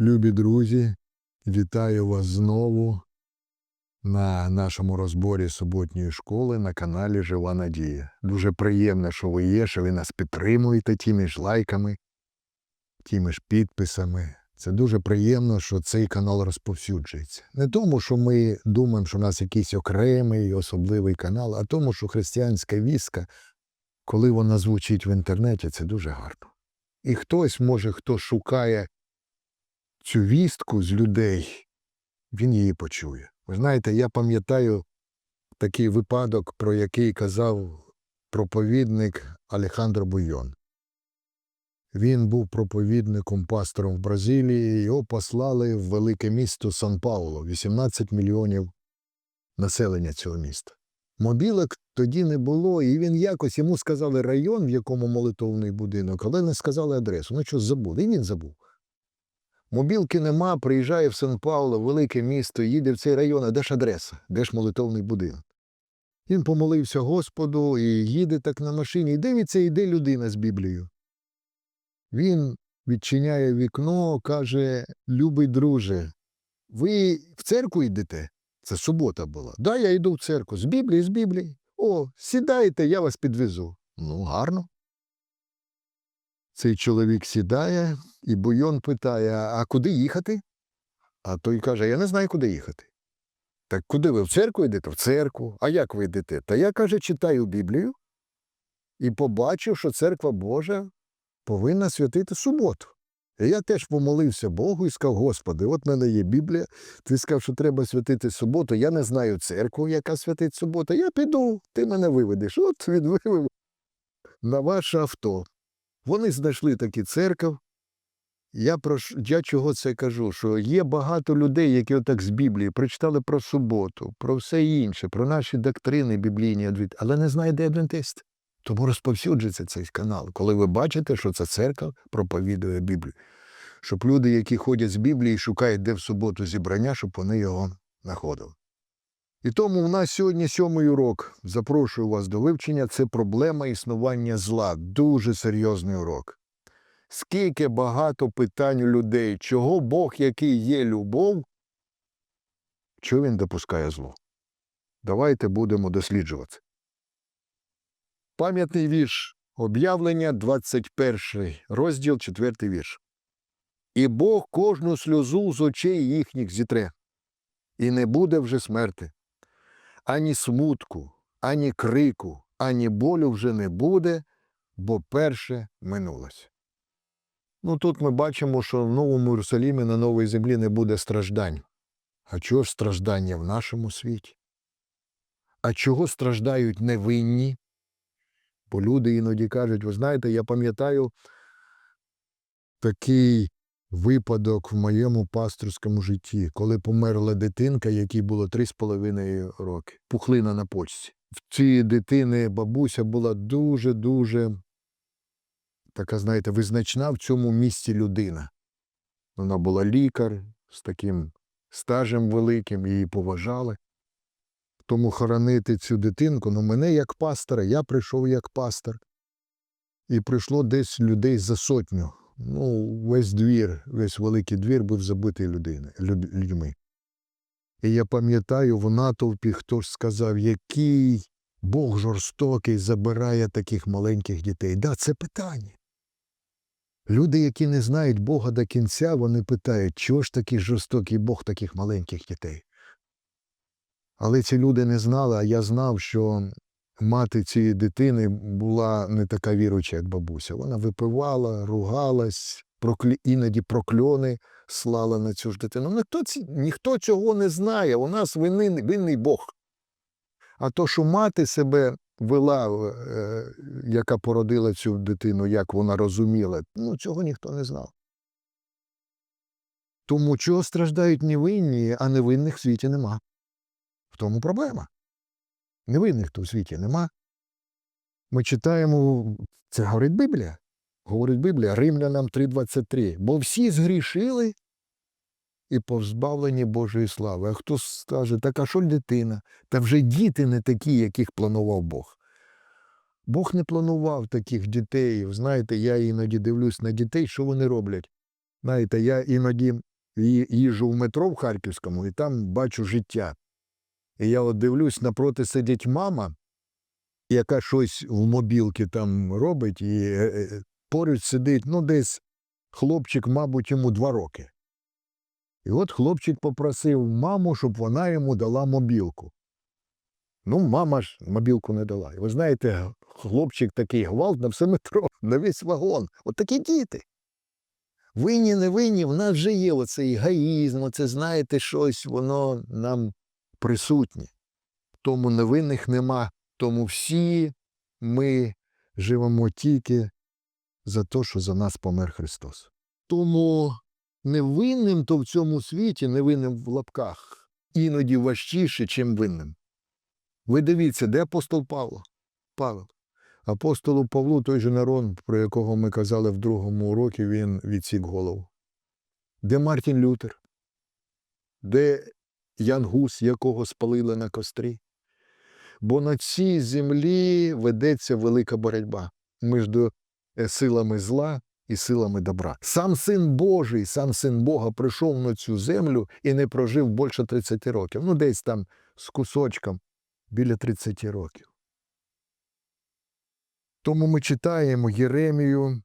Любі друзі, вітаю вас знову на нашому розборі суботньої школи на каналі Жива Надія. Дуже приємно, що ви є, що ви нас підтримуєте тими ж лайками, тими ж підписами. Це дуже приємно, що цей канал розповсюджується. Не тому, що ми думаємо, що у нас якийсь окремий особливий канал, а тому, що християнська віска, коли вона звучить в інтернеті, це дуже гарно. І хтось, може, хто шукає цю вістку з людей, він її почує. Ви знаєте, я пам'ятаю такий випадок, про який казав проповідник Алехандро Буйон. Він був проповідником пастором в Бразилії, його послали в велике місто Сан-Пауло, 18 мільйонів населення цього міста. Мобілок тоді не було, і він якось йому сказали район, в якому молитовний будинок, але не сказали адресу. Ну що забув? І він забув. Мобілки нема, приїжджає в Сан-Пауло, велике місто, їде в цей район, а де ж адреса, де ж молитовний будинок. Він помолився Господу і їде так на машині, і дивиться, йде людина з Біблією. Він відчиняє вікно, каже: Любий друже, ви в церкву йдете? Це субота була. Да, я йду в церкву. З Біблії, з Біблії. О, сідайте, я вас підвезу. Ну, гарно. Цей чоловік сідає, і Буйон питає: А куди їхати? А той каже: Я не знаю, куди їхати. Так куди ви в церкву йдете? В церкву. А як ви йдете? Та я, каже, читаю Біблію і побачив, що церква Божа повинна святити суботу. І я теж помолився Богу і сказав, Господи, от в мене є Біблія, ти сказав, що треба святити суботу. Я не знаю церкву, яка святить суботу. Я піду, ти мене виведеш. От він вивів на ваше авто. Вони знайшли таки церков. Я про я чого це кажу? Що є багато людей, які отак з Біблії прочитали про суботу, про все інше, про наші доктрини біблійні, але не знає, де адвентист. Тому розповсюджується цей канал, коли ви бачите, що ця церква проповідує Біблію. Щоб люди, які ходять з Біблії, шукають, де в суботу зібрання, щоб вони його знаходили. І тому в нас сьогодні сьомий урок. Запрошую вас до вивчення. Це проблема існування зла. Дуже серйозний урок. Скільки багато питань у людей, чого Бог, який є любов, чого він допускає зло? Давайте будемо досліджувати. Пам'ятний вірш. Об'явлення, 21 розділ, 4 вірш. І Бог кожну сльозу з очей їхніх зітре, і не буде вже смерти. Ані смутку, ані крику, ані болю вже не буде, бо перше минулося. Ну тут ми бачимо, що в Новому Єрусалімі на новій землі не буде страждань. А чого ж страждання в нашому світі? А чого страждають невинні? Бо люди іноді кажуть, ви знаєте, я пам'ятаю такий випадок в моєму пасторському житті, коли померла дитинка, якій було три з половиною роки, пухлина на почці. В цієї дитини бабуся була дуже-дуже така, знаєте, визначна в цьому місці людина. Вона була лікар з таким стажем великим, її поважали. Тому хоронити цю дитинку, ну мене як пастора, я прийшов як пастор. І прийшло десь людей за сотню. Ну, весь двір, весь великий двір був забитий людини, люд- людьми. І я пам'ятаю, в натовпі хтось сказав, який Бог жорстокий забирає таких маленьких дітей. Да, це питання. Люди, які не знають Бога до кінця, вони питають, чого ж такий жорстокий Бог таких маленьких дітей? Але ці люди не знали, а я знав, що мати цієї дитини була не така віруюча, як бабуся. Вона випивала, ругалась, проклі... іноді прокльони слала на цю ж дитину. Ніхто, ці... ніхто цього не знає. У нас винний, винний Бог. А то, що мати себе вела, е, яка породила цю дитину, як вона розуміла, ну цього ніхто не знав. Тому чого страждають невинні, а невинних в світі нема. В тому проблема. Невинних то в світі нема. Ми читаємо, це говорить Біблія. Говорить Біблія, Римлянам 3.23. Бо всі згрішили і позбавлені Божої слави. А хто скаже, так а що дитина? Та вже діти не такі, яких планував Бог. Бог не планував таких дітей. Знаєте, я іноді дивлюсь на дітей, що вони роблять. Знаєте, я іноді Ї- Їжджу в метро в Харківському і там бачу життя. І я от дивлюсь, напроти сидить мама, яка щось в мобілки там робить, і е, е, поруч сидить, ну, десь хлопчик, мабуть, йому два роки. І от хлопчик попросив маму, щоб вона йому дала мобілку. Ну, мама ж мобілку не дала. І ви знаєте, хлопчик такий гвалт на все метро, на весь вагон. От такі діти. Винні, не винні, в нас вже є оцей егоїзм, оце, знаєте, щось, воно нам присутнє. Тому невинних нема. Тому всі ми живемо тільки за те, що за нас помер Христос. Тому невинним то в цьому світі, невинним в лапках, іноді важчіше, чим винним. Ви дивіться, де апостол Павло? Павел. Апостолу Павлу той же Нерон, про якого ми казали в другому уроці, він відсік голову. Де Мартін Лютер? Де Ян Гус, якого спалили на кострі? Бо на цій землі ведеться велика боротьба між е, силами зла і силами добра. Сам син Божий, сам син Бога прийшов на цю землю і не прожив більше 30 років. Ну, десь там з кусочком біля 30 років. Тому ми читаємо Єремію,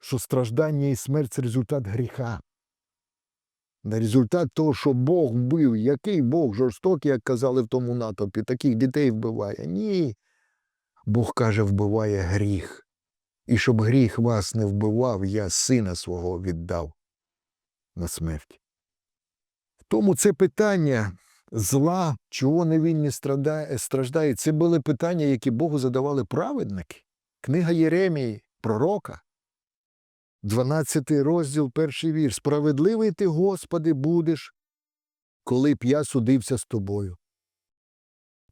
що страждання і смерть це результат гріха. Не результат того, що Бог вбив. Який Бог жорстокий, як казали в тому натовпі, таких дітей вбиває. Ні. Бог каже, вбиває гріх. І щоб гріх вас не вбивав, я сина свого віддав на смерть. Тому це питання зла, чого невинні страждає- це були питання, які Богу задавали праведники. Книга Єремії, пророка, 12 розділ, перший вірш. Справедливий ти, Господи, будеш, коли б я судився з тобою.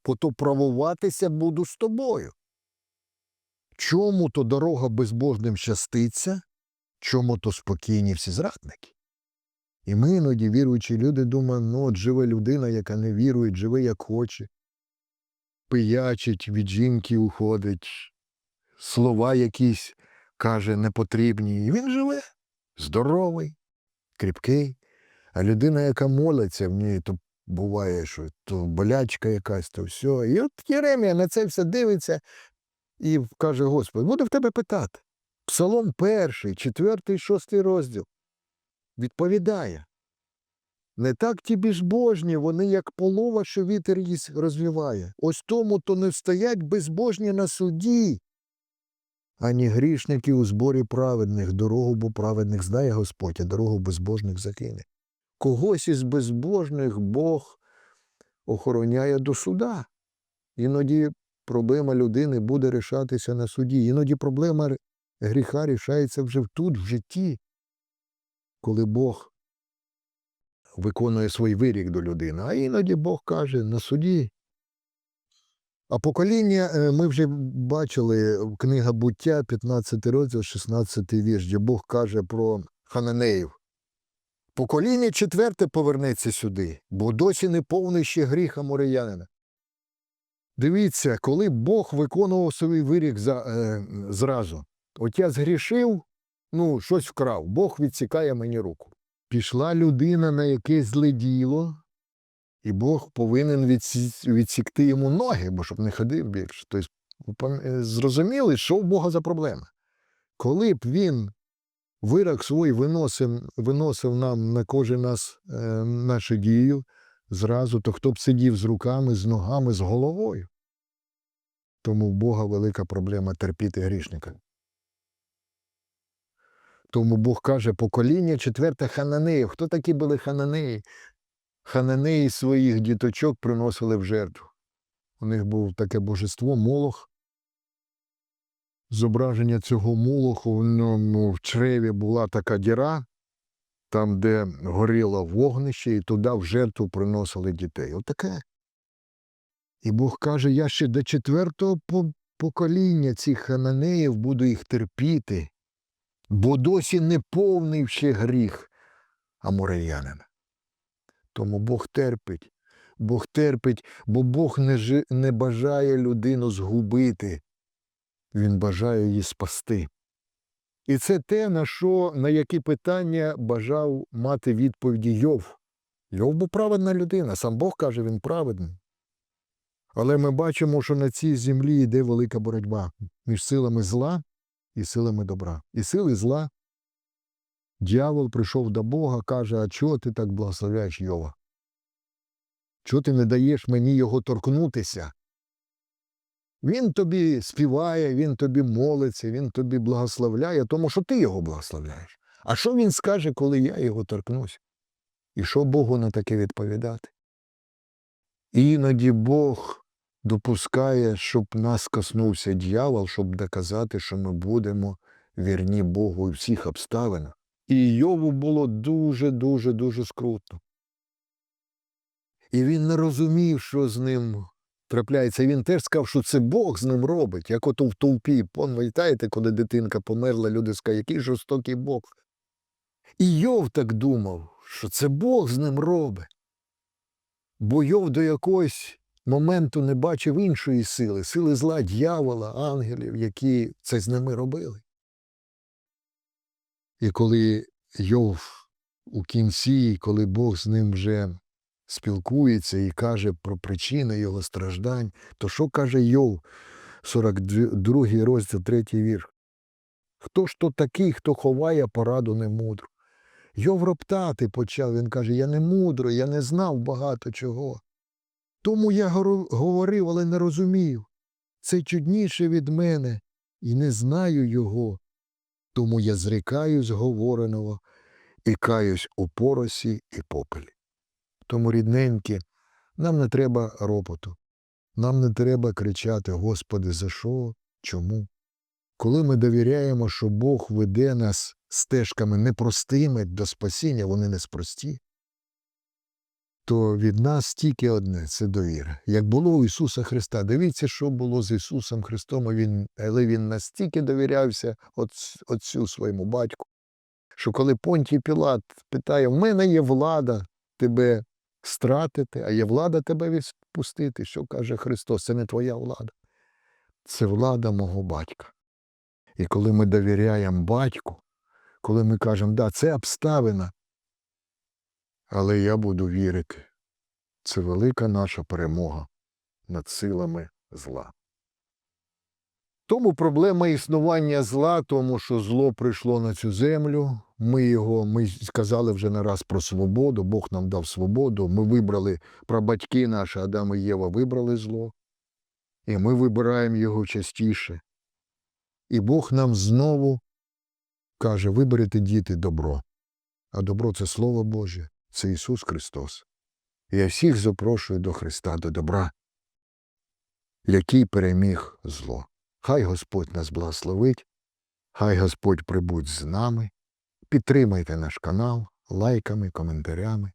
Пото правуватися буду з тобою. Чому то дорога безбожним щаститься, чому то спокійні всі зрадники? І ми іноді, віруючі люди, думаємо, ну от живе людина, яка не вірує, живе як хоче, пиячить, від жінки уходить, слова якісь каже непотрібні. І він живе здоровий, кріпкий. А людина, яка молиться, в ній то буває, що то болячка якась, то все. І от Єремія на це все дивиться і каже: Господи, буду в тебе питати. Псалом перший, четвертий, шостий розділ відповідає. Не так ті безбожні, вони як полова, що вітер їх розвіває. Ось тому то не встоять безбожні на суді, ані грішники у зборі праведних, дорогу бо праведних знає Господь, а дорогу безбожних закине. Когось із безбожних Бог охороняє до суда. Іноді проблема людини буде рішатися на суді. Іноді проблема гріха рішається вже тут, в житті, коли Бог виконує свій вирік до людини. А іноді Бог каже на суді. А покоління е, ми вже бачили книга буття, 15 розділ, 16 вірш, де Бог каже про хананеїв. Покоління четверте повернеться сюди, бо досі не повний ще гріх амореянина. Дивіться, коли Бог виконував свій вирік за, е, зразу. От я згрішив, ну, щось вкрав, Бог відсікає мені руку. Пішла людина на якесь зле діло, і Бог повинен відсікти йому ноги, бо щоб не ходив більше. Тобто, е, зрозуміли, що в Бога за проблема. Коли б він вирок свій виносив, виносив нам на кожен нас е, нашу дію, зразу, то хто б сидів з руками, з ногами, з головою. Тому в Бога велика проблема терпіти грішника. Тому Бог каже, покоління четверте хананеїв. Хто такі були хананеї? Хананеї своїх діточок приносили в жертву. У них був таке божество Молох. Зображення цього молоху в ньому в чреві була така діра, там, де горіло вогнище, і туди в жертву приносили дітей. Отаке. І Бог каже, я ще до четвертого покоління цих хананеїв буду їх терпіти, бо досі не повний ще гріх амореянина. Тому Бог терпить, Бог терпить, бо Бог не, жи, не бажає людину згубити. Він бажає її спасти. І це те, на що, на які питання бажав мати відповіді Йов. Йов був праведна людина, сам Бог каже, він праведний. Але ми бачимо, що на цій землі йде велика боротьба між силами зла і силами добра. І сили зла. Дьявол прийшов до Бога, каже, а чого ти так благословляєш Йова? Чого ти не даєш мені його торкнутися? Він тобі співає, він тобі молиться, він тобі благословляє, тому що ти його благословляєш. А що він скаже, коли я його торкнусь? І що Богу на таке відповідати? Іноді Бог допускає, щоб нас коснувся дьявол, щоб доказати, що ми будемо вірні Богу у всіх обставинах. І Йову було дуже, дуже, скрутно. І він не розумів, що з ним трапляється. Він теж сказав, що це Бог з ним робить, як ото в толпі. Пам'ятаєте, коли дитинка померла, люди сказали, який жорстокий Бог. І Йов так думав, що це Бог з ним робить. Бо Йов до якогось моменту не бачив іншої сили, сили зла, дьявола, ангелів, які це з ними робили. І коли Йов у кінці, коли Бог з ним вже спілкується і каже про причини його страждань, то що каже Йов, 42 розділ, 3 вірш? Хто ж то такий, хто ховає пораду немудру? Йов роптати почав, він каже, я не мудро, я не знав багато чого. Тому я говорив, але не розумів. Це чудніше від мене, і не знаю його. Тому я зрікаюсь говореного і каюсь у поросі і попелі. Тому, рідненькі, нам не треба ропоту, нам не треба кричати, Господи, за що, чому? Коли ми довіряємо, що Бог веде нас стежками непростими до спасіння, вони не спрості, то від нас тільки одне це довіра. Як було у Ісуса Христа. Дивіться, що було з Ісусом Христом, він, але Він настільки довірявся Отцю своєму батьку, що коли Понтій Пілат питає: в мене є влада тебе стратити, а є влада тебе відпустити. Що каже Христос? Це не твоя влада, це влада мого батька. І коли ми довіряємо батьку, коли ми кажемо, да, це обставина, але я буду вірити, це велика наша перемога над силами зла. Тому проблема існування зла, тому що зло прийшло на цю землю. Ми його, ми сказали вже не раз про свободу, Бог нам дав свободу. Ми вибрали, прабатьки наші, Адам і Єва, вибрали зло. І ми вибираємо його частіше. І Бог нам знову каже: виберете діти добро. А добро це Слово Боже, це Ісус Христос. Я всіх запрошую до Христа, до добра, який переміг зло. Хай Господь нас благословить, хай Господь прибудь з нами. Підтримайте наш канал лайками, коментарями.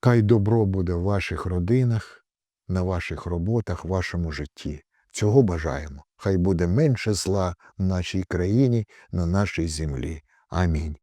Хай добро буде в ваших родинах, на ваших роботах, в вашому житті. Цього бажаємо. Хай буде менше зла в нашій країні, на нашій землі. Амінь.